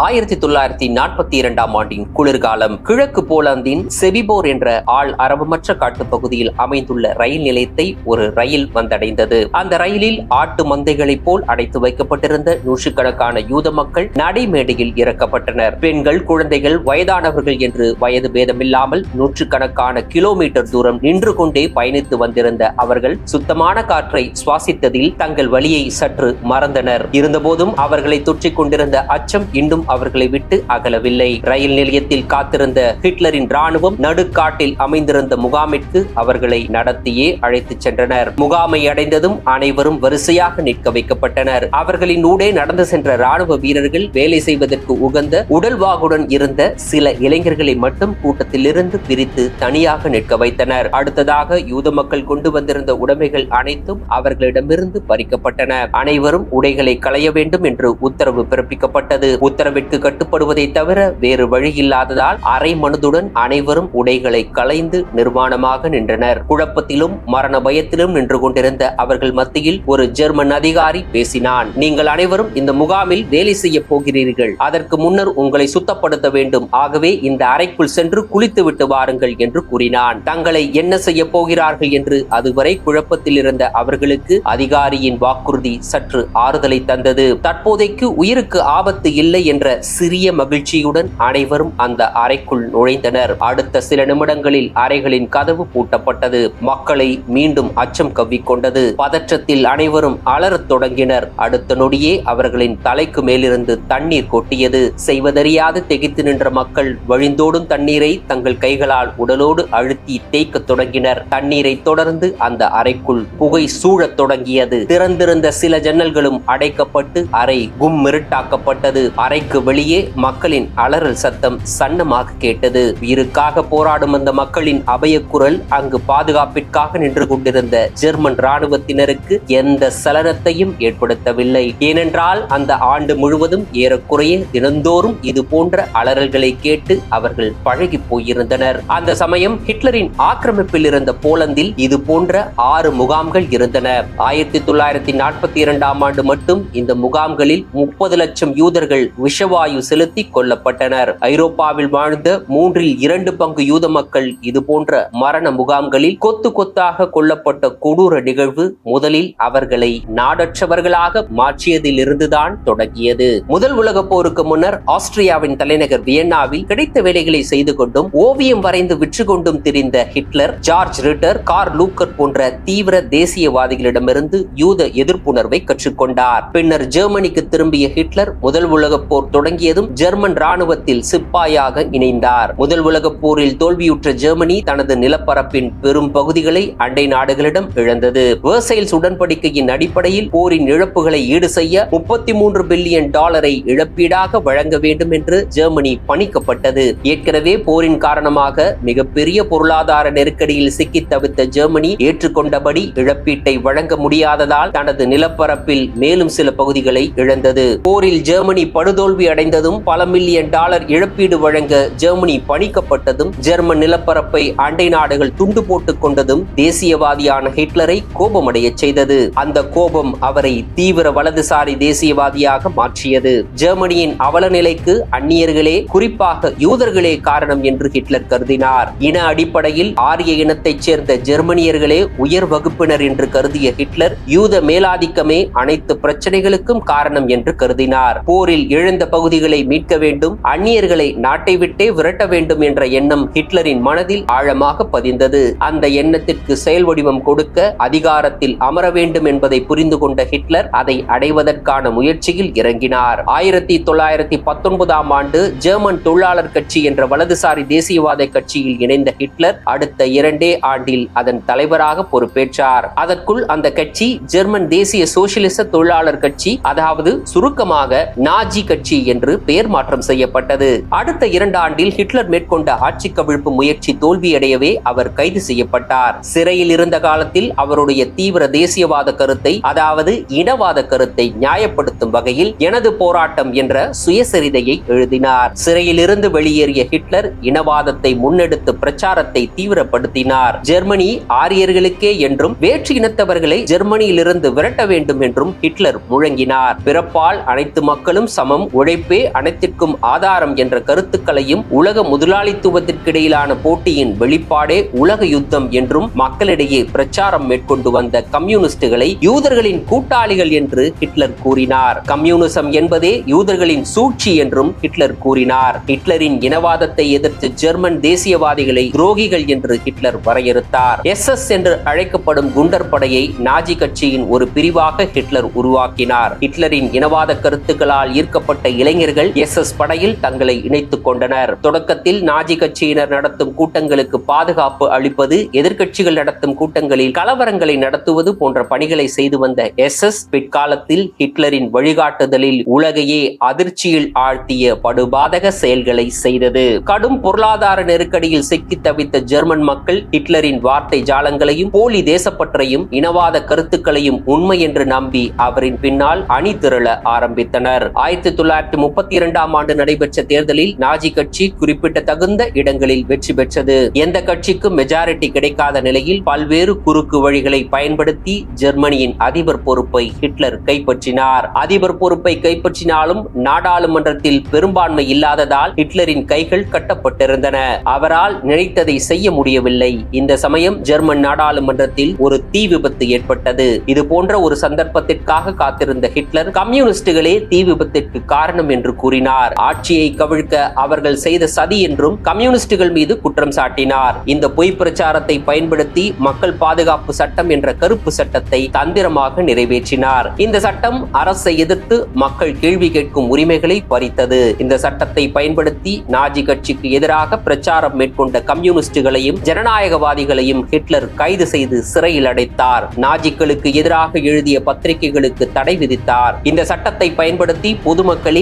ஆயிரத்தி தொள்ளாயிரத்தி நாற்பத்தி இரண்டாம் ஆண்டின் குளிர்காலம் கிழக்கு போலாந்தின் செபிபோர் என்ற ஆள் அரவமற்ற காட்டுப்பகுதியில் அமைந்துள்ள ரயில் நிலையத்தை ஒரு ரயில் வந்தடைந்தது. அந்த ரயிலில் ஆட்டு மந்தைகளைப் போல் அடைத்து வைக்கப்பட்டிருந்த நூற்றுக்கணக்கான யூத மக்கள் நடைமேடையில் இறக்கப்பட்டனர். பெண்கள் குழந்தைகள் வயதானவர்கள் என்று வயது பேதமில்லாமல் நூற்றுக்கணக்கான கிலோமீட்டர் தூரம் நின்று கொண்டே பயணித்து வந்திருந்த அவர்கள் சுத்தமான காற்றை சுவாசித்ததில் தங்கள் வழியை சற்று மறந்தனர். இருந்தபோதும் அவர்களை தொற்றிக் கொண்டிருந்த அச்சம் இன்னும் அவர்களை விட்டு அகலவில்லை. ரயில் நிலையத்தில் காத்திருந்த ஹிட்லரின் ராணுவம் நடுக்காட்டில் அமைந்திருந்த முகாமிற்கு அவர்களை நடத்தியே அழைத்துச் சென்றனர். முகாமை அடைந்ததும் அனைவரும் வரிசையாக நிற்க வைக்கப்பட்டனர். அவர்களின் ஊடே நடந்து சென்ற ராணுவ வீரர்கள் வேலை செய்வதற்கு உகந்த உடல்வாகுடன் இருந்த சில இளைஞர்களை மட்டும் கூட்டத்திலிருந்து பிரித்து தனியாக நிற்க வைத்தனர். அடுத்ததாக யூத மக்கள் கொண்டு வந்திருந்த உடைமைகள் அனைத்தும் அவர்களிடமிருந்து பறிக்கப்பட்டன. அனைவரும் உடைகளை களைய வேண்டும் என்று உத்தரவு பிறப்பிக்கப்பட்டது. உத்தரவிற்கு கட்டுப்படுவதை தவிர வேறு வழி இல்லாததால் அரை மனதுடன் அனைவரும் உடைகளை களைந்து நிர்வாணமாக நின்றனர். குழப்பத்திலும் மரண பயத்திலும் நின்று கொண்டிருந்த அவர்கள் மத்தியில் ஒரு ஜெர்மன் அதிகாரி பேசினான். நீங்கள் அனைவரும் இந்த முகாமில் வேலை செய்ய போகிறீர்கள். அதற்கு முன்னர் உங்களை சுத்தப்படுத்த வேண்டும். ஆகவே இந்த அறைக்குள் சென்று குளித்து விட்டு வாருங்கள் என்று கூறினான். தங்களை என்ன செய்ய போகிறார்கள்? என்று அதுவரை குழப்பத்தில் இருந்த அவர்களுக்கு அதிகாரியின் வாக்குறுதி சற்று ஆறுதலை தந்தது. தற்போதைக்கு உயிருக்கு ஆபத்து இல்லை என்ற சிறிய மகிழ்ச்சியுடன் அனைவரும் அந்த அறைக்குள் நுழைந்தனர். அடுத்த சில நிமிடங்களில் அறைகளின் கதவு பூட்டப்பட்டது. மக்களை மீண்டும் அச்சம் கவ்விக்கொண்டது பதற்றத்தில் அனைவரும் அலறத் தொடங்கினர். அடுத்த நொடியே அவர்களின் தலைக்கு மேலிருந்து தண்ணீர் கொட்டியது. செய்வதறியாது திகைத்து நின்ற மக்கள் வழிந்தோடும் தண்ணீரை தங்கள் கைகளால் உடலோடு அழுத்தி தேய்க்கத் தொடங்கினர். தண்ணீரை தொடர்ந்து அந்த அறைக்குள் புகை சூழத் தொடங்கியது. திறந்திருந்த சில ஜன்னல்களும் அடைக்கப்பட்டு அறை கும்மிருட்டாக்கப்பட்டது. அறைக்கு வெளியே மக்களின் அலறல் சத்தம் சன்னமாக கேட்டது. உயிருக்காக போராடும் அந்த மக்களின் அபயக்குரல் அங்கு பாதுகாப்பிற்காக நின்று கொண்டிருந்த ஜெர்மன் ராணுவத்தினருக்கு எந்த சலனத்தையும் ஏற்படுத்தவில்லை. ஏனென்றால் அந்த ஆண்டு முழுவதும் ஏறக்குறைய தினந்தோறும் இது போன்ற அலறல்களை கேட்டு அவர்கள் பழகி போயிருந்தனர். அந்த சமயம் ஹிட்லரின் ஆக்கிரமிப்பில் இருந்த போலந்தில் இது போன்ற ஆறு முகாம்கள் இருந்தன. ஆயிரத்தி தொள்ளாயிரத்தி நாற்பத்தி இரண்டாம் ஆண்டு மட்டும் இந்த முகாம்களில் முப்பது லட்சம் யூதர்கள் விஷவாயு செலுத்தி கொல்லப்பட்டனர். ஐரோப்பாவில் வாழ்ந்த மூன்றில் இரண்டு பங்கு யூத மக்கள் இது போன்ற மரண முகாம்களில் கொத்து கொத்தாக கொல்லப்பட்ட கொடூர நிகழ்வு முதலில் அவர்களை நாடற்றவர்களாக மாற்றியதில் இருந்துதான் தொடங்கியது. முதல் உலக போருக்கு முன்னர் ஆஸ்திரியாவின் தலைநகர் வியன்னாவில் கிடைத்த வேலைகளை செய்து கொண்டும் ஓவியம் வரைந்து விற்று கொண்டும் திரிந்த Hitler George Ritter Karl Lueger போன்ற தீவிர தேசியவாதிகளிடமிருந்து யூத எதிர்ப்புணர்வை கற்றுக்கொண்டார். பின்னர் ஜெர்மனிக்கு திரும்பிய ஹிட்லர் முதல் உலகப் போர் தொடங்கியதும் ஜெர்மன் ராணுவத்தில் சிப்பாயாக இணைந்தார். முதல் உலகப் போரில் தோல்வியுற்ற ஜெர்மனி தனது நிலப்பரப்பின் பெரும் பகுதிகளை அண்டை நாடுகளிடம் இழந்தது. வேர்சைல்ஸ் உடன்படிக்கையின் அடிப்படையில் போரின் இழப்புகளை ஈடு செய்ய முப்பத்தி மூன்று பில்லியன் டாலரை இழப்பீடாக வழங்க வேண்டும் என்று ஜெர்மனி பணிக்கப்பட்டது. ஏற்கனவே போரின் காரணமாக மிகப்பெரிய பொருளாதார நெருக்கடியில் சிக்கி தவித்த ஜெர்மனி ஏற்றுக்கொண்டபடி இழப்பீட்டை வழங்க முடியாததால் தனது நிலப்பரப்பில் மேலும் சில பகுதிகளை இழந்தது. போரில் ஜெர்மனி படுதோல்வி அடைந்ததும் பல மில்லியன் டாலர் இழப்பீடு வழங்க ஜெர்மனி பணிக்கப்பட்டதும் ஜெர்மன் நிலப்பரப்பை அண்டை நாடுகள் துண்டு போட்டுக் கொண்டதும் தேசியவாதியான ஹிட்லரை கோபமடைய செய்தது. அந்த கோபம் அவரை தீவிர வலதுசாரி தேசியவாதியாக மாற்றியது. ஜெர்மனியின் அவல நிலைக்கு அந்நியர்களே குறிப்பாக யூதர்களே காரணம் என்று ஹிட்லர் கருதினார். இன அடிப்படையில் ஆரிய இனத்தைச் சேர்ந்த ஜெர்மனியர்களே உயர் வகுப்பினர் என்று கருதிய ஹிட்லர் யூத மேலாதிக்கமே அனைத்து பிரச்சனைகளுக்கும் காரணம் என்று கருதினார். போரில் இழந்த பகுதிகளை மீட்க வேண்டும் அந்நியர்களை நாட்டை விட்டே விரட்ட வேண்டும் என்ற எண்ணம் ஹிட்லரின் மனதில் ஆழமாக பதிந்தது. அந்த எண்ணத்திற்கு செயல் வடிவம் கொடுக்க அதிகாரத்தில் அமர வேண்டும் என்பதை புரிந்து கொண்ட ஹிட்லர் அதை அடைவதற்கான முயற்சியில் இறங்கினார். ஆயிரத்தி தொள்ளாயிரத்தி பத்தொன்பதாம் ஆண்டு ஜெர்மன் தொழிலாளர் கட்சி என்ற வலதுசாரி தேசியவாத கட்சியில் இணைந்த ஹிட்லர் அடுத்த இரண்டே ஆண்டில் அதன் தலைவராக பொறுப்பேற்றார். அதற்குள் அந்த கட்சி ஜெர்மன் தேசிய சோசியலிச தொழிலாளர் கட்சி அதாவது சுருக்கமாக நாஜி கட்சி என்று பெயர் மாற்றம் செய்யப்பட்டது. அடுத்த இரண்டு ஆண்டில் ஹிட்லர் மேற்கொண்ட ஆட்சி கவிழ்ப்பு முயற்சி தோல்வியடையவே அவர் கைது செய்யப்பட்டார். சிறையில் இருந்த காலத்தில் அவருடைய தீவிர தேசியவாத கருத்தை அதாவது இனவாத கருத்தை நியாயப்படுத்தும் வகையில் எனது போராட்டம் என்ற சுயசரிதையை எழுதினார். சிறையில் இருந்து வெளியேறிய ஹிட்லர் இனவாதத்தை முன்னெடுத்து பிரச்சாரத்தை தீவிரப்படுத்தினார். ஜெர்மனி ஆரியர்களுக்கே என்றும் வேற்று இனத்தவர்களை ஜெர்மனியிலிருந்து விரட்ட வேண்டும் என்றும் ஹிட்லர் முழங்கினார். பிறப்பால் அனைத்து மக்களும் சமம் உழைப்பே அனைத்திற்கும் ஆதாரம் என்ற கருத்துக்களையும் உலக முதலாளித்துவத்திற்கிடையிலான போட்டியின் வெளிப்பாடே உலக யுத்தம் என்றும் மக்களிடையே பிரச்சாரம் மேற்கொண்டு வந்த கம்யூனிஸ்டுகளை யூதர்களின் கூட்டாளிகள் என்று ஹிட்லர் கூறினார். கம்யூனிசம் என்பதே யூதர்களின் சூழ்ச்சி என்றும் ஹிட்லர் கூறினார். ஹிட்லரின் இனவாதத்தை எதிர்த்து ஜெர்மன் தேசியவாதிகளை துரோகிகள் என்று ஹிட்லர் வரையறுத்தார். எஸ் எஸ் என்று அழைக்கப்படும் குண்டர் படையை நாஜி கட்சியின் ஒரு பிரிவாக ஹிட்லர் உருவாக்கினார். ஹிட்லரின் இனவாத கருத்துக்களால் ஈர்க்கப்பட்ட இளைஞர்கள் எஸ் எஸ் படையில் தங்களை இணைத்துக் கொண்டனர். தொடக்கத்தில் நாஜி கட்சியினர் நடத்தும் கூட்டங்களுக்கு பாதுகாப்பு அளிப்பது எதிர்க்கட்சிகள் நடத்தும் கூட்டங்களில் கலவரங்களை நடத்துவது போன்ற பணிகளை செய்து வந்த எஸ் எஸ் பிற்காலத்தில் ஹிட்லரின் வழிகாட்டுதலில் உலகையே அதிர்ச்சியில் ஆழ்த்திய படுபாதக செயல்களை செய்தது. கடும் பொருளாதார நெருக்கடியில் சிக்கி தவித்த ஜெர்மன் மக்கள் ஹிட்லரின் வார்த்தை ஜாலங்களையும் போலி தேசப்பற்றையும் இனவாத கருத்துக்களையும் உண்மை என்று நம்பி அவரின் பின்னால் அணி திரள ஆரம்பித்தனர். ஆயிரத்தி தொள்ளாயிரத்தி முப்பத்தி இரண்டாம் ஆண்டு நடைபெற்ற தேர்தலில் நாஜி கட்சி குறிப்பிட்ட தகுந்த இடங்களில் வெற்றி பெற்றது. எந்த கட்சிக்கும் மெஜாரிட்டி கிடைக்காத நிலையில் பல்வேறு குறுக்கு வழிகளை பயன்படுத்தி ஜெர்மனியின் அதிபர் பொறுப்பை ஹிட்லர் கைப்பற்றினார். அதிபர் பொறுப்பை கைப்பற்றினாலும் நாடாளுமன்றத்தில் பெரும்பான்மை இல்லாததால் ஹிட்லரின் கைகள் கட்டப்பட்டிருந்தன. அவரால் நினைத்ததை செய்ய முடியவில்லை. இந்த சமயம் ஜெர்மன் நாடாளுமன்றத்தில் ஒரு தீ விபத்து ஏற்பட்டது. இது போன்ற ஒரு சந்தர்ப்பத்திற்காக காத்திருந்த ஹிட்லர் கம்யூனிஸ்டுகளே தீ விபத்திற்கு காரணம் என்று கூறினார். ஆட்சியை கவிழ்க்க அவர்கள் செய்த சதி என்றும் கம்யூனிஸ்டுகள் மீது குற்றம் சாட்டினார். இந்த பொய் பிரச்சாரத்தை பயன்படுத்தி மக்கள் பாதுகாப்பு சட்டம் என்ற கருப்பு சட்டத்தை தந்திரமாக நிறைவேற்றினார். இந்த சட்டம் அரசை எதிர்த்து மக்கள் கேள்வி கேட்கும் உரிமைகளை பறித்தது. இந்த சட்டத்தை பயன்படுத்தி நாஜி கட்சிக்கு எதிராக பிரச்சாரம் மேற்கொண்ட கம்யூனிஸ்டுகளையும் ஜனநாயகவாதிகளையும் ஹிட்லர் கைது செய்து சிறையில் அடைத்தார். நாஜிக்களுக்கு எதிராக எழுதிய பத்திரிகைகளுக்கு தடை விதித்தார். இந்த சட்டத்தை பயன்படுத்தி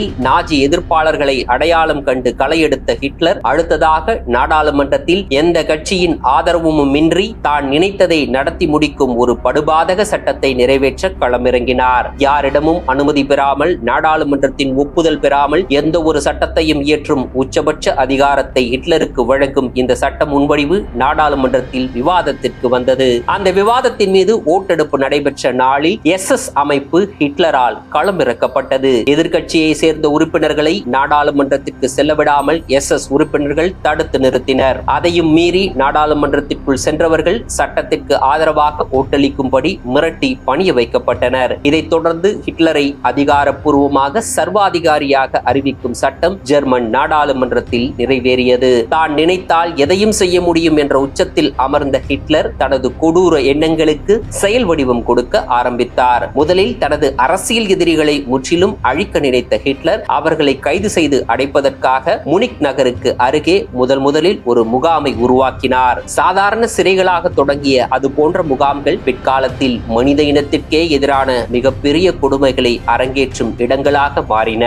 பொதுமக்களில் நாஜி எதிர்ப்பாளர்களை அடையாளம் கண்டு களையெடுத்த ஹிட்லர் அடுத்ததாக நாடாளுமன்றத்தில் எந்த கட்சியின் ஆதரவும் இன்றி தான் நினைத்ததை நடத்தி முடிக்கும் ஒரு படுபாதக சட்டத்தை நிறைவேற்ற களமிறங்கினார். யாரிடமும் அனுமதி பெறாமல் நாடாளுமன்றத்தின் ஒப்புதல் பெறாமல் எந்த ஒரு சட்டத்தையும் இயற்றும் உச்சபட்ச அதிகாரத்தை ஹிட்லருக்கு வழங்கும் இந்த சட்ட முன்வடிவு நாடாளுமன்றத்தில் விவாதத்திற்கு வந்தது. அந்த விவாதத்தின் மீது ஓட்டெடுப்பு நடைபெற்ற நாளில் எஸ் எஸ் அமைப்பு ஹிட்லரால் களமிறக்கப்பட்டது. எதிர்கட்சியை சேர்ந்த உறுப்பினர்களை நாடாளுமன்றத்திற்கு செல்லவிடாமல் எஸ் எஸ் உறுப்பினர்கள் தடுத்து நிறுத்தினர். அதையும் மீறி நாடாளுமன்றத்திற்குள் சென்றவர்கள் சட்டத்திற்கு ஆதரவாக ஓட்டளிக்கும்படி மிரட்டி பணிய வைக்கப்பட்டனர். இதைத் தொடர்ந்து ஹிட்லரை அதிகாரப்பூர்வமாக சர்வாதிகாரியாக அறிவிக்கும் சட்டம் ஜெர்மன் நாடாளுமன்றத்தில் நிறைவேறியது. தான் நினைத்தால் எதையும் செய்ய முடியும் என்ற உச்சத்தில் அமர்ந்த ஹிட்லர் தனது கொடூர எண்ணங்களுக்கு செயல் வடிவம் கொடுக்க ஆரம்பித்தார். முதலில் தனது அரசியல் எதிரிகளை முற்றிலும் அழிக்க நினைத்த ஹிட்லர் அவர்களை கைது செய்து அடைப்பதற்காக முனிக் நகருக்கு அருகே முதல் முதலில் ஒரு முகாமை உருவாக்கினார். சாதாரண சிறைகளாக தொடங்கிய அது போன்ற முகாம்கள் பிற்காலத்தில் மனித இனத்திற்கே எதிரான மிகப்பெரிய கொடுமைகளை அரங்கேற்றும் இடங்களாக மாறின.